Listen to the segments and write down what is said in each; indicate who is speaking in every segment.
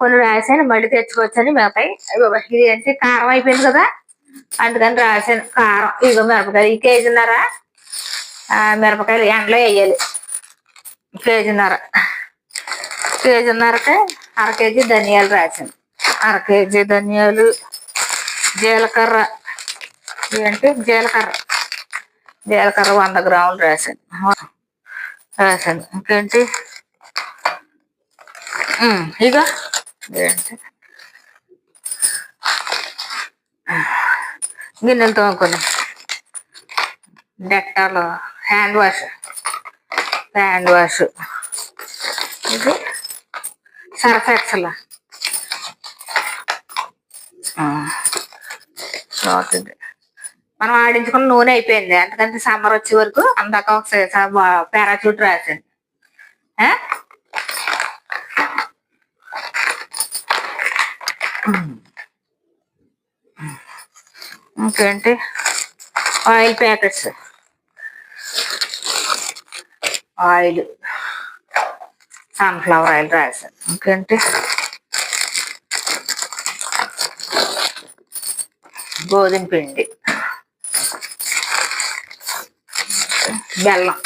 Speaker 1: కొన్ని రాశాను మళ్ళీ తెచ్చుకోవచ్చని మిగతాయి ఇది ఏంటి కారం అయిపోయింది కదా అందుకని రాశాను కారం. ఇదిగో మిరపకాయలు ఈ కేజీన్నర మిరపకాయలు ఎండలో వేయాలి. కేజీన్నర. కేజీన్నరకి అర కేజీ ధనియాలు రాశాను. అర కేజీ ధనియాలు జీలకర్ర. ఏంటి జీలకర్ర. జీలకర్ర వంద గ్రాములు రాశాను. రాశాను. ఇంకేంటి? ఇక ఇగో గిన్నెలు తోముకుని డెట్టాలు హ్యాండ్ వాష్ హ్యాండ్ వాష్ ఇది సర్ఫ్ ఎక్సల్ ఇది. మనం ఆడించుకున్న నూనె అయిపోయింది. ఎందుకంటే సమ్మర్ వచ్చే వరకు అందాక ఒకసారి పారాచూట్ రాశాను ఇంకేంటి? Oil packets. Oil. Sunflower oil రాశాను ఇంకేంటి? గోధుమ పిండి. బెల్లం.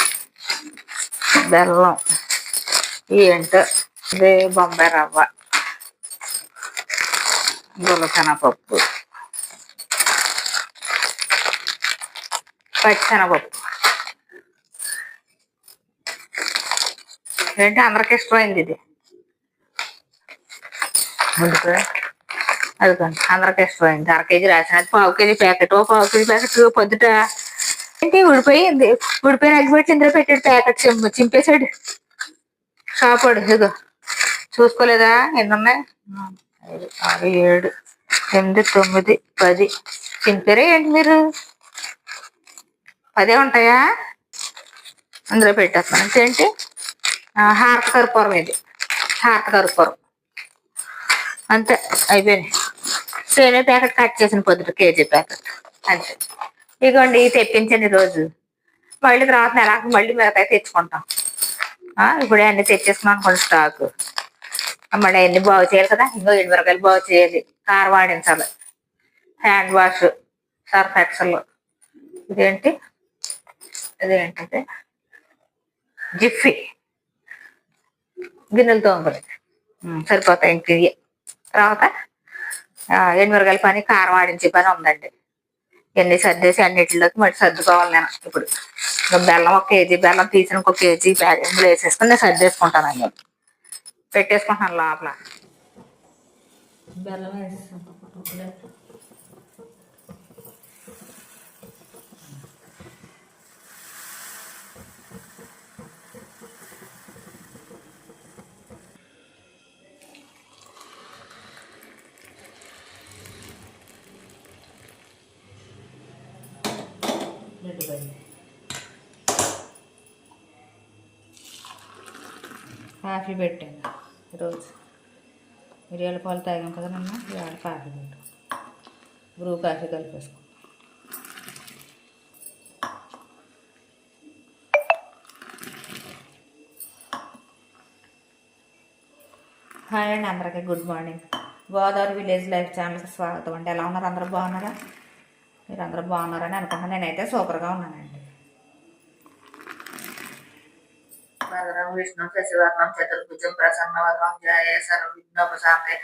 Speaker 1: బెల్లం. ఏంటో? ఇదే బొంబాయి రవ్వ. గులశనగపప్పు పచ్చిశనగపప్పు. ఏంటి అందరికి ఇష్టమైంది ఇది? ముందుకు అదిగోండి అందరికి ఇష్టమైంది. అర కేజీ రాసిన పావు కేజీ ప్యాకెట్ ఓ పావు కేజీ ప్యాకెట్ పొద్దుట. ఏంటి ఉడిపోయింది ఉడిపోయిన అగ్గిపెట్టి ఇందులో పెట్టాడు ప్యాకెట్ చింప చింపేశాడు. షాపాడు ఇదిగో. చూసుకోలేదా? ఎన్నున్నాయి ఐదు ఆరు ఏడు ఎనిమిది తొమ్మిది పది. చింపారా ఏంటి మీరు? పదే ఉంటాయా? అందులో పెట్టేస్తాను. అంతేంటి ఆ, హారత కర్పూరం ఇది. హారత కర్పూరం. అంతే అయిపోయినాయి. సేమే ప్యాకెట్ కట్ చేసిన పొద్దుట కేజీ ప్యాకెట్. అంతే. ఇదిగోండి ఇది తెప్పించండి రోజు. మళ్ళీ తర్వాత నెలకు మళ్ళీ మిగతా తెచ్చుకుంటాం. ఆ, ఇప్పుడే అన్ని తెచ్చేసుకున్నాం అనుకోండి స్టాక్. మళ్ళీ అన్ని బాగు చేయాలి కదా? ఇంకో ఎండుమిరకాయలు బాగు చేయాలి. కారం వాడించాలి. హ్యాండ్ వాష్ సర్ఫ్ ఎక్సల్ ఇదేంటి? ఇదేంటంటే? జిఫ్ఫీ. గిన్నెలు తోముకొని సరిపోతాయి ఇంక ఇవి తర్వాత ఆ, ఎండుమిరకాయల పని? కారం ఆడించే పని ఉందండి. ఎన్ని సర్దేసి అన్నిటిలోకి మళ్ళీ సర్దుకోవాలి నేను ఇప్పుడు. బెల్లం ఒక కేజీ బెల్లం తీసిన ఒక కేజీ బ్యాగ్ ఇందులో వేసేసుకుని నేను సర్దేసుకుంటాను అన్ని పెట్టేసుకుంటాను లోపల. బెల్లం కాఫీ పెట్టాను. రోజు మిరియాల పాలు తాగాం కదా నిన్న? ఇవాళ కాఫీ పెట్టాం బ్రూ కాఫీ కలిపేసుకో. హాయ్ అండి అందరికీ good morning. Godavari village life ఛానల్కి స్వాగతం అండి. ఎలా ఉన్నారు? అందరూ బాగున్నారా? మీరు అందరూ బాగున్నారని అనుకుంటున్నాను. నేనైతే సూపర్గా ఉన్నానండి. భద్రం విష్ణు శశివర్ణం చతుర్భుజం ప్రసన్నవదనం జయ సర్వ విఘ్నోపశాంతే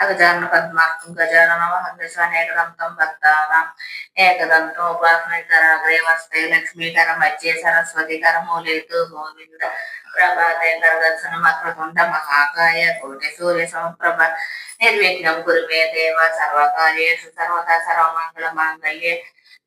Speaker 1: అగజాన పద్మార్కం గజానన మహందశనేకదంతం భక్తానాం ఏకదంతోపాసనకరాగ్రే వస్తే లక్ష్మీకర మధ్యే సరస్వతికర మూలేతు గోవింద ప్రభాతే కరదర్శన మకరకుండ మహాకాయ కోటి సూర్య సమప్రభ నిర్విఘ్నం కురు మే దేవ సర్వకార్యేషు సర్వదా సర్వమంగళ మాంగళ్యే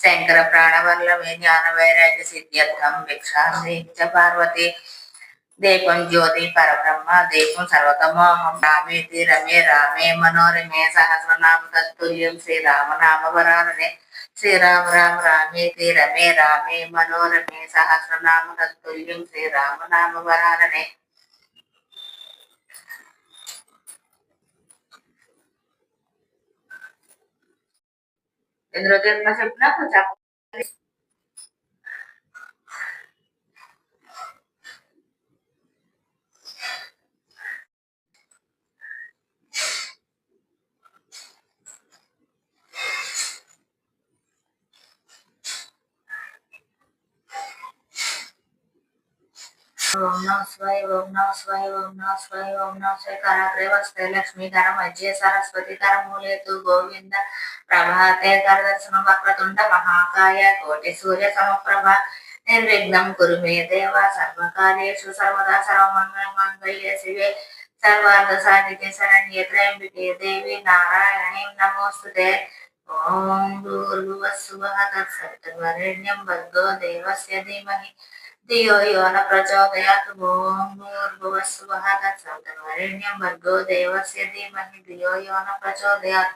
Speaker 1: शंकर प्राणवल्लभे ज्ञान वैराग्य सिद्ध्यर्थम भिक्षा पार्वती। देखुं ज्योति पर ब्रह्म देखुं सर्वतमो रामे, रमे रामे मनोरमे सहस्र नाम तत्ल्य श्री राम नाम वरारणे श्री राम राम रामे रमे रामे मनोरमे सहस्र नाम तत्ल्य श्री राम नाम वरारणे నామ వరాననే ఎందులో చెప్పినా చెప్పినా చెప్ప ఓం నమ శివాయ ఓం నమ శివాయ ఓం నమ శివాయ ఓం నమ శివాయ కరాగ్రే వస్తే లక్ష్మీకర మధ్య సరస్వతి కర మూలేతు గోవింద ప్రభాతే కర దర్శనం వక్రతుండ మహాకాయ కోటి సూర్య సమప్రభ నిర్విఘ్నం కురు మే దేవ సర్వకార్యేషు సర్వదా సర్వమంగళ మంగళ్య శివే సర్వార్థ సాధికే శరణ్యే త్రయంబికే దేవి నారాయణీ నమోస్తుతే ఓం భూర్భువస్సువః తత్సవితుర్వరేణ్యం భర్గో దేవస్య ధీమహి ధియో యో న ప్రచోదయాత్ ఓం భూర్భువస్సువః తత్సవితుర్వరేణ్యం భర్గో దేవస్య ధీమహి ధియో యో న ప్రచోదయాత్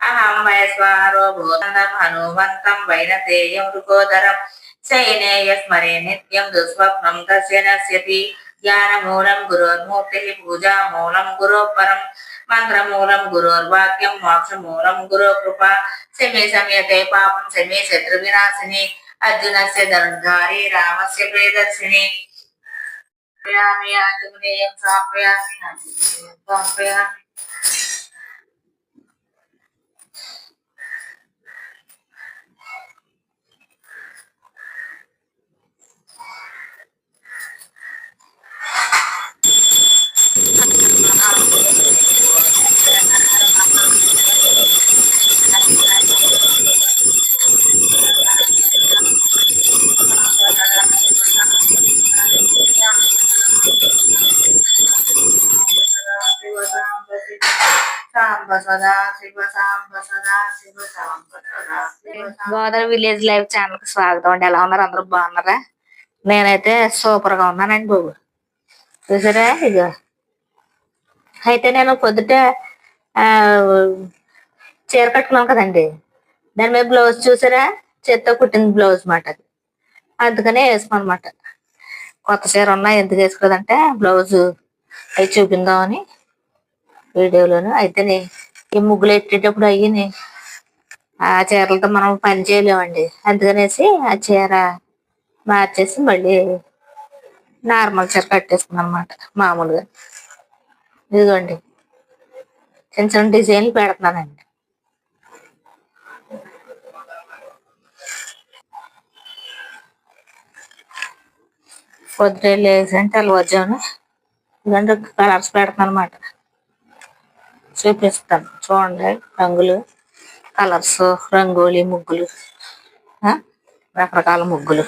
Speaker 1: అహం వయస్వారో భూతందం హనుమంతం వైనతేయం రుకోదరం శయనేయ స్మరే నిత్యం దుస్వప్నం తస్య నశ్యతి జ్ఞానమూలం గురోర్మూర్తి పూజామూలం గురోపరం మంత్రమూలం గురోర్వాక్యం మోక్షమూలం గురో కృప శమే సమయతే పాపం శమే శత్రు వినాశిని అర్జునస్య ధనుర్ధారి రామస్య ప్రియదర్శిని ఆంజనేయం ఆంజనేయం సాప్యామి ఆంజనేయం సాప్యామి గోదావరి విలేజ్ లైఫ్ ఛానల్కి స్వాగతం అండి. ఎలా ఉన్నారు? అందరూ బాగున్నారా? నేనైతే సూపర్గా ఉన్నానండి బాబు. చూసారా ఇక అయితే నేను పొద్దుట చీర కట్టుకున్నాను కదండి. దాని మీద బ్లౌజ్ చూసారా? చేత్తో కుట్టిన బ్లౌజ్ మాట అది. అందుకనే వేసుకోనమాట కొత్త చీర ఉన్నా ఎందుకు వేసుకోదంటే బ్లౌజ్ అవి చూపిందామని వీడియోలోను. అయితేనే ఈ ముగ్గులు ఎట్టేటప్పుడు అయ్యి ఆ చీరలతో మనం పని చేయలేమండి. అందుకనేసి ఆ చీర మార్చేసి మళ్ళీ నార్మల్ చీర కట్టేసుకున్నాను అనమాట మామూలుగా. ఇదిగోండి. చిన్న చిన్న డిజైన్లు పెడుతున్నానండి. పొద్దుటే లేదంటే తెల్లవారుజామున ఇదంటే కలర్స్ పెడతాను అనమాట చూపిస్తాను. చూడండి రంగులు కలర్స్ రంగోలి ముగ్గులు ఆ, రకరకాల ముగ్గులు.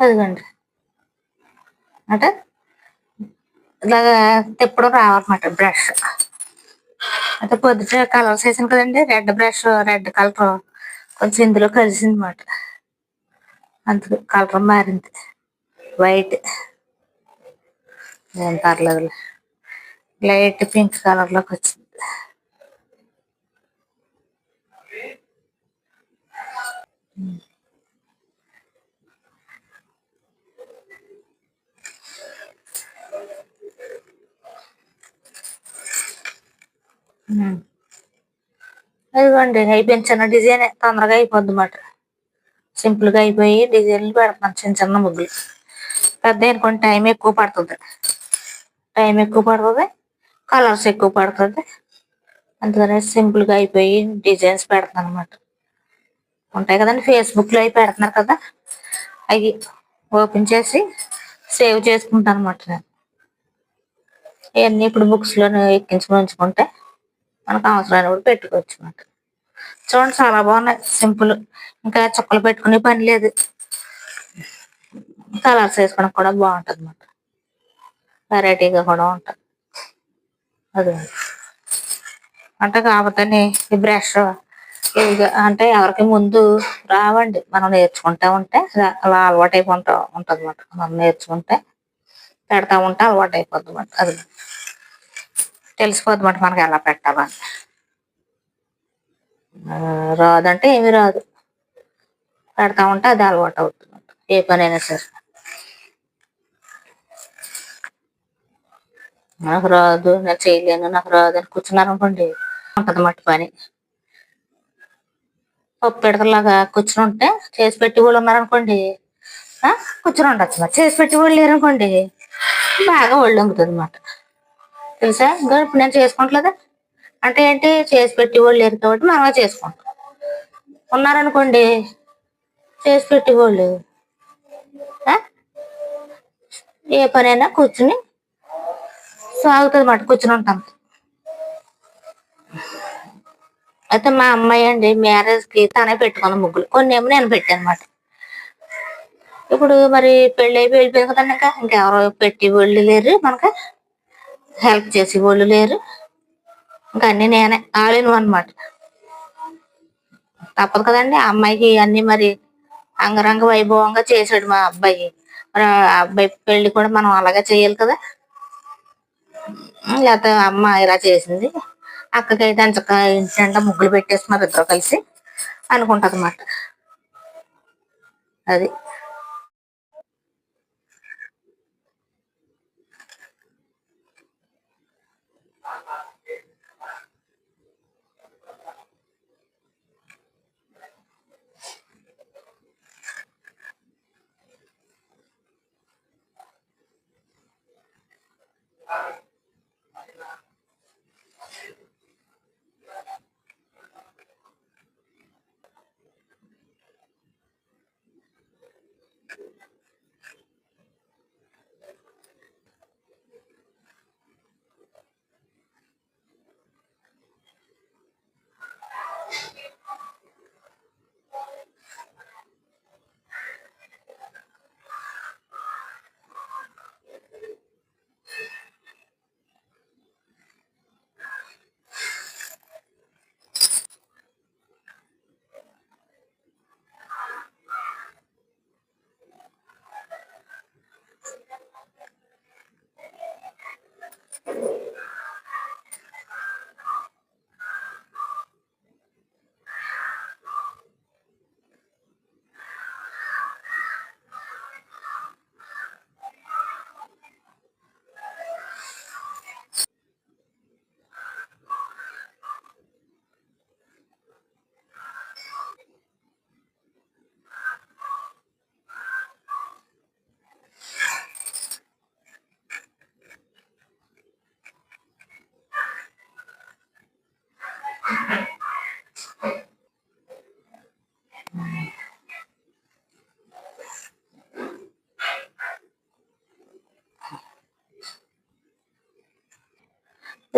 Speaker 1: అదిగోండి. అంటే ఇలాగా తిప్పడం రావాలన్నమాట బ్రష్. అంటే పొద్దుట కలర్స్ వేసాను కదండి రెడ్ బ్రష్ రెడ్ కలర్ కొంచెం ఇందులో కలిసింది అనమాట అందుకు కలర్ మారింది. వైట్. ఏం పర్లేదులే. లైట్ పింక్ కలర్లోకి వచ్చింది. అదిగోండి అయిపోయింది చిన్న డిజైన్ తొందరగా అయిపోద్ది అన్నమాట సింపుల్గా అయిపోయి డిజైన్లు పెడతాను చిన్న చిన్న ముగ్గులు. పెద్ద అనుకోండి టైం ఎక్కువ పడుతుంది. టైం ఎక్కువ పడుతుంది. కలర్స్ ఎక్కువ పడుతుంది. అందుకనే సింపుల్గా అయిపోయి డిజైన్స్ పెడతాను అనమాట ఉంటాయి కదండి ఫేస్బుక్లో అవి పెడుతున్నారు కదా అవి ఓపెన్ చేసి సేవ్ చేసుకుంటాను అనమాట నేను. ఇవన్నీ ఇప్పుడు బుక్స్లో ఎక్కించుకుని ఉంచుకుంటే మనకు అవసరమైనప్పుడు పెట్టుకోవచ్చు అనమాట చూడండి చాలా బాగున్నాయి. సింపుల్. ఇంకా చుక్కలు పెట్టుకునే పని లేదు. కలర్స్ వేసుకోవడానికి కూడా బాగుంటుంది అన్నమాట. వెరైటీగా కూడా ఉంటుంది అదే. అంటే కాకపోతే ఈ బ్రష్ అంటే ఎవరికి ముందు రావండి. మనం నేర్చుకుంటా ఉంటే అలా- అలవాటు అయిపోతా ఉంటుంది అనమాట మనం నేర్చుకుంటే పెడతా ఉంటే అలవాటు అయిపోద్ది అనమాట అది తెలిసిపోద్ది అన్నమాట మనకి ఎలా పెట్టాలని. రాదంటే ఏమి రాదు. పెడతా ఉంటే అది అలవాటు అవుతుంది ఏ ఏ పనైనా సరే. నాకు రాదు నేను చేయలేను నాకు రాదు అని కూర్చున్నారు అనుకోండి ఉంటది మట్టి పని. పప్పు పెడతలాగా కూర్చుని ఉంటే చేసి పెట్టి వాళ్ళు ఉన్నారనుకోండి ఆ, కూర్చుని ఉండొచ్చు మరి. చేసి పెట్టి వాళ్ళు లేరు అనుకోండి బాగా ఒళ్ళు వంగుతుంది అన్నమాట. తెలుసా? ఇంకా ఇప్పుడు నేను చేసుకుంటలేదా? అంటే ఏంటి? చేసి పెట్టి వాళ్ళు లేరు కాబట్టి మనమే చేసుకుంటాం. ఉన్నారనుకోండి చేసి పెట్టి వాళ్ళు ఆ, ఏ పనైనా కూర్చుని సాగుతుంది మాట కూర్చుని ఉంటాం అయితే మా అమ్మాయి అండి మ్యారేజ్కి తనే పెట్టుకుంది ముగ్గులు. కొన్ని ఏమో నేను పెట్టాను అనమాట ఇప్పుడు మరి పెళ్ళి అయిపోయి వెళ్ళిపోయింది కదండి ఇంకా ఇంకెవరు పెట్టి వాళ్ళు లేరు మనకి హెల్ప్ చేసి వాళ్ళు లేరు. ఇంకా అన్ని నేనే ఆలిను అనమాట తప్పదు కదండి ఆ అమ్మాయికి అన్ని మరి అంగరంగ వైభవంగా చేసాడు మా అబ్బాయి. మరి ఆ అబ్బాయి పెళ్ళి కూడా మనం అలాగే చేయాలి కదా. లేకపోతే అమ్మ ఇలా చేసింది. అక్కకైతే అంచక్క ఇంటి ముగ్గులు పెట్టేస్తున్నారు ఇద్దరు కలిసి అనుకుంటది అన్నమాట అది.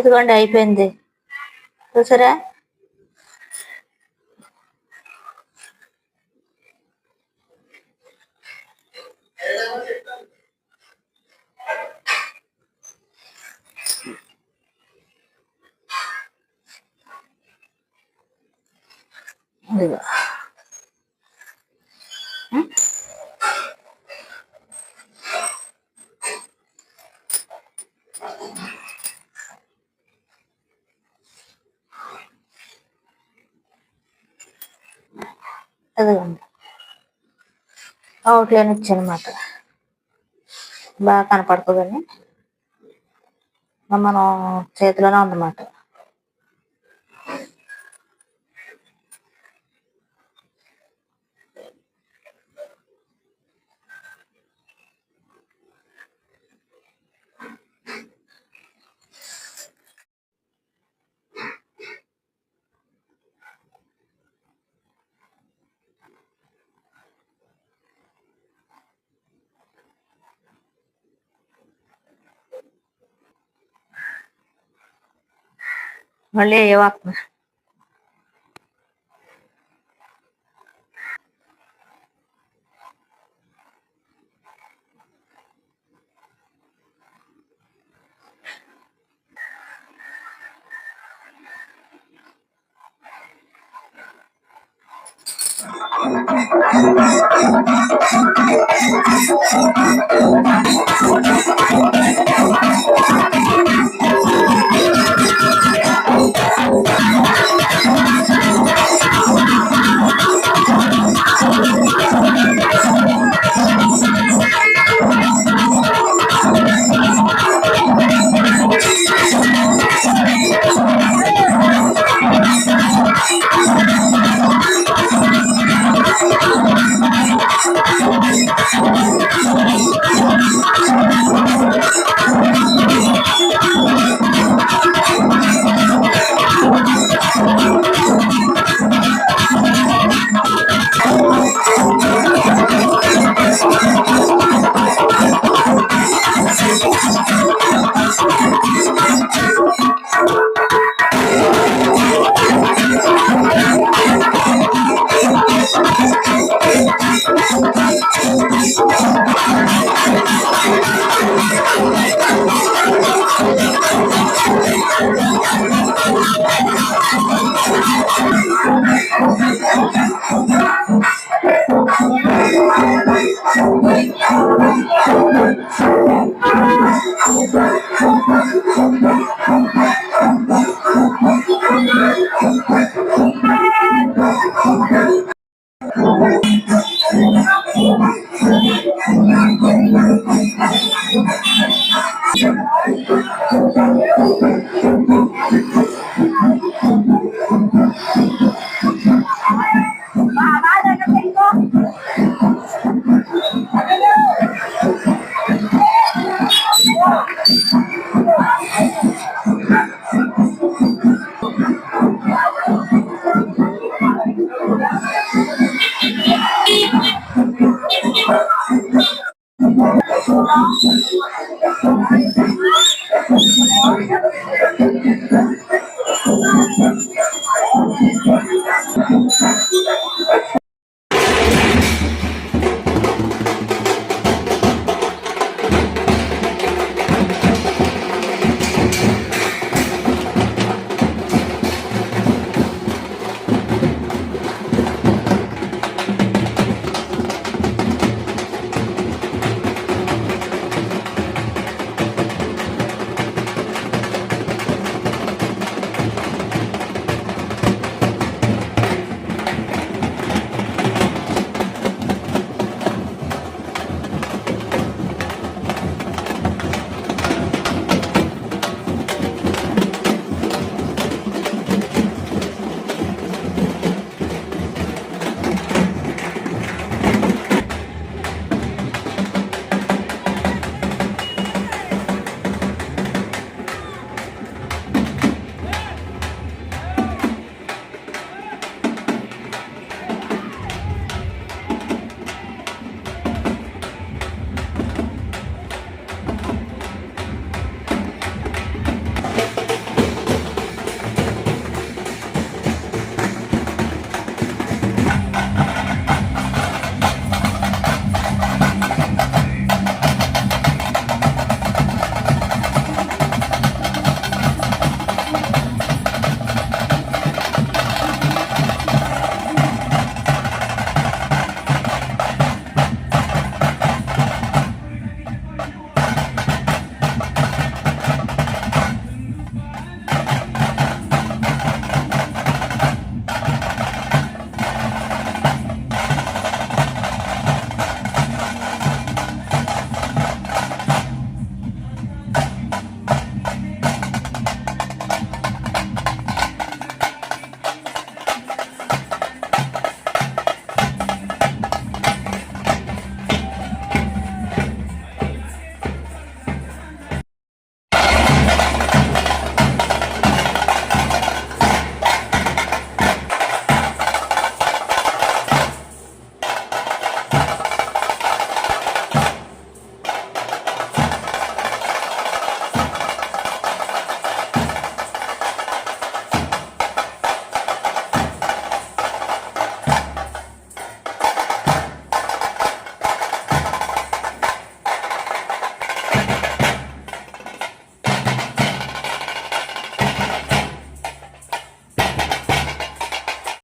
Speaker 1: ఇదిగోండి అయిపోయింది. చూసారా? ఇదిగో ఉం? అదిగోండి అవుట్లైన్ ఇచ్చానమాట బాగా కనపడుతుందని మనం చేతిలోనే ఉందన్నమాట. ಒಳ್ಳೆಯ ವಾಕ್ಮ Thank you.